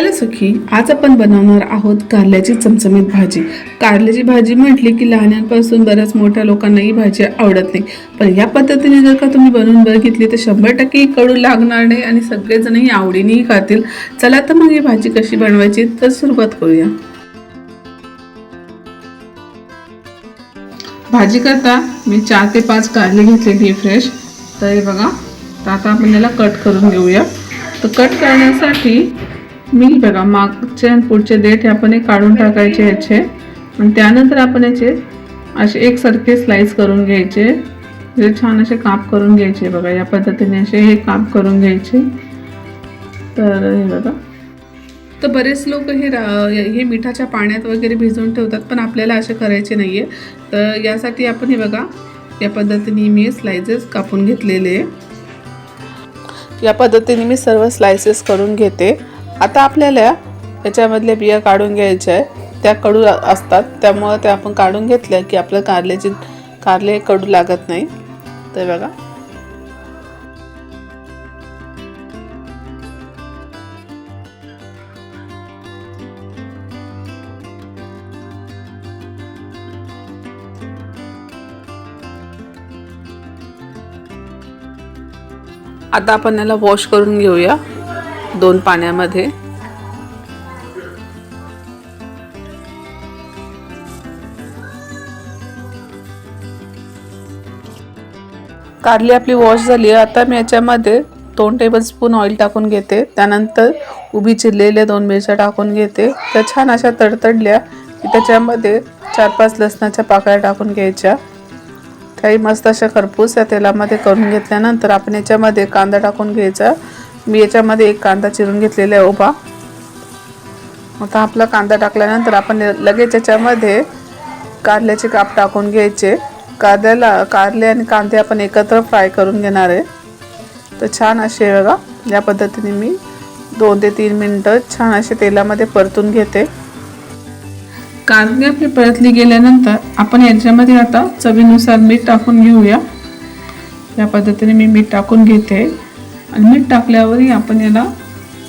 Hello सखी. आज आपण बनवणार आहोत कारल्याची चमचमीत भाजी. कारल्याची भाजी म्हटली की लहानांपासून बऱ्याच मोठ्या लोकांना ही भाजी आवडत नाही. पण या पद्धतीने जर का तुम्ही बनवून बघितली तर शंभर टक्के कडू लागणार नाही आणि सगळेजणही आवडीनेही खातील. चला तर मग ही भाजी कशी बनवायची तर सुरुवात करूया. भाजी करता मी चार ते पाच कारली घेतलेली फ्रेश तर हे बघा तर आता आपण याला कट करून घेऊया. तर कट करण्यासाठी मी बघा मागचे आणि पुढचे देठ हे आपण हे काढून टाकायचे याचे. आणि त्यानंतर आपण याचे असे एकसारखे स्लाईस करून घ्यायचे. म्हणजे छान असे काप करून घ्यायचे बघा या पद्धतीने असे हे काप करून घ्यायचे. तर हे बघा. तर बरेच लोक हे रा- हे मिठाच्या पाण्यात वगैरे भिजवून ठेवतात पण आपल्याला असे करायचे नाही आहे तर यासाठी आपण हे बघा या पद्धतीने मी स्लायसेस कापून घेतलेले. आहे या पद्धतीने मी सर्व स्लायसेस करून घेते. आता आपल्याला याच्यामधल्या बिया काढून घ्यायच्या आहे त्या कडू असतात. त्यामुळं त्या आपण काढून घेतल्या की आपलं कारल्याचे कारले कडू लागत नाही. तर बघा. आता आपण याला वॉश करून घेऊया. दोन पाण्यामध्ये. कारली आपली वॉश झाली आहे. आता मी याच्यामध्ये दोन टेबलस्पून ऑइल टाकून घेते. त्यानंतर उभी चिरलेल्या दोन मिरच्या टाकून घेते. त्या छान अशा तडतडल्या की त्याच्यामध्ये चार पाच लसणाच्या पाकळ्या टाकून घ्यायच्या. काही मस्त अशा खरपूस या तेलामध्ये करून घेतल्यानंतर आपण याच्यामध्ये कांदा टाकून घ्यायचा. मी याच्यामध्ये एक कांदा चिरून घेतलेला आहे उभा. आता आपला कांदा टाकल्यानंतर आपण लगेच याच्यामध्ये कारल्याचे काप टाकून घ्यायचे. कांद्याला कारले आणि कांदे आपण एकत्र फ्राय करून घेणार आहे. तर छान असे बघा या पद्धतीने मी दोन ते तीन मिनटं छान असे तेलामध्ये परतून घेते. कांदे आपली परतली गेल्यानंतर आपण याच्यामध्ये आता चवीनुसार मीठ टाकून घेऊया. या पद्धतीने मी मीठ टाकून घेते. आणि मीठ टाकल्यावरही आपण याला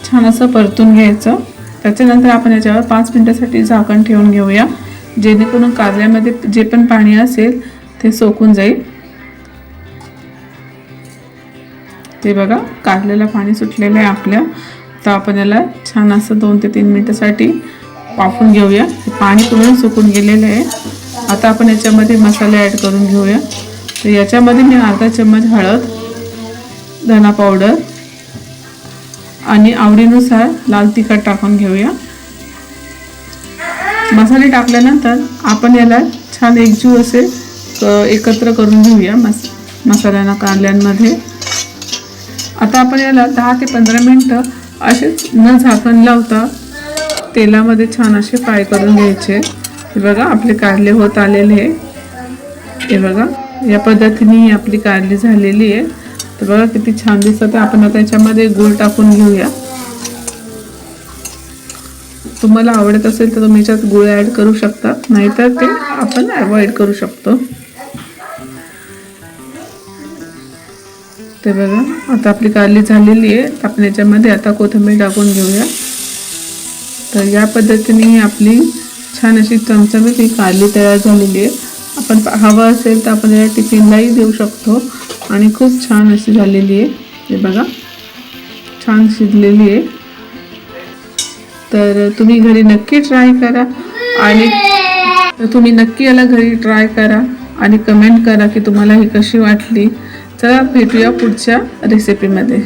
छान असं परतून घ्यायचं. त्याच्यानंतर आपण याच्यावर पाच मिनटासाठी झाकण ठेवून घेऊया. जेणेकरून कारल्यामध्ये जे पण पाणी असेल ते सोकून जाईल. ते बघा कारल्याला पाणी सुटलेलं आहे आपल्या. तर आपण याला छान असं दोन ते तीन मिनटासाठी वाफून घेऊया. पाणी पूर्ण सुकून गेलेलं आहे. आता आपण याच्यामध्ये मसाले ॲड करून घेऊया. तर याच्यामध्ये मी अर्धा चम्मच हळद धना पावडर आणि आवडीनुसार लाल तिखट टाकून घेऊया. मसाले टाकल्यानंतर आपण याला छान एकजीव असे एकत्र करून घेऊया मस मसाल्यांना कारल्यांमध्ये आता आपण याला दहा ते पंधरा मिनटं असेच न झाकण लावता तेलामध्ये छान असे फ्राय करून घ्यायचे. हे बघा आपले कारले होत आलेले. आहे हे बघा या पद्धतीने आपली कारली झालेली आहे. तर बघा किती छान दिसत आपण आता याच्यामध्ये गूळ टाकून घेऊया. तुम्हाला आवडत असेल तर तुम्ही याच्यात गुळ ॲड करू शकता. नाहीतर ते आपण अवॉइड करू शकतो. ते बघा आता आपली कारली झालेली आहे. आपण याच्यामध्ये आता कोथिंबीर टाकून घेऊया. तर या पद्धतीने ही आपली छान अशी चमचमीत ही कारली तयार झालेली आहे. आपण हवं असेल तर आपण या टिफिनलाही देऊ शकतो. आणि खूप छान अशी झालेली आहे. हे बघा. छान शिजलेली आहे. तर तुम्ही घरी नक्की ट्राय करा आणि तुम्ही नक्की याला घरी ट्राय करा आणि कमेंट करा की तुम्हाला ही कशी वाटली. चला भेटूया पुढच्या रेसिपीमध्ये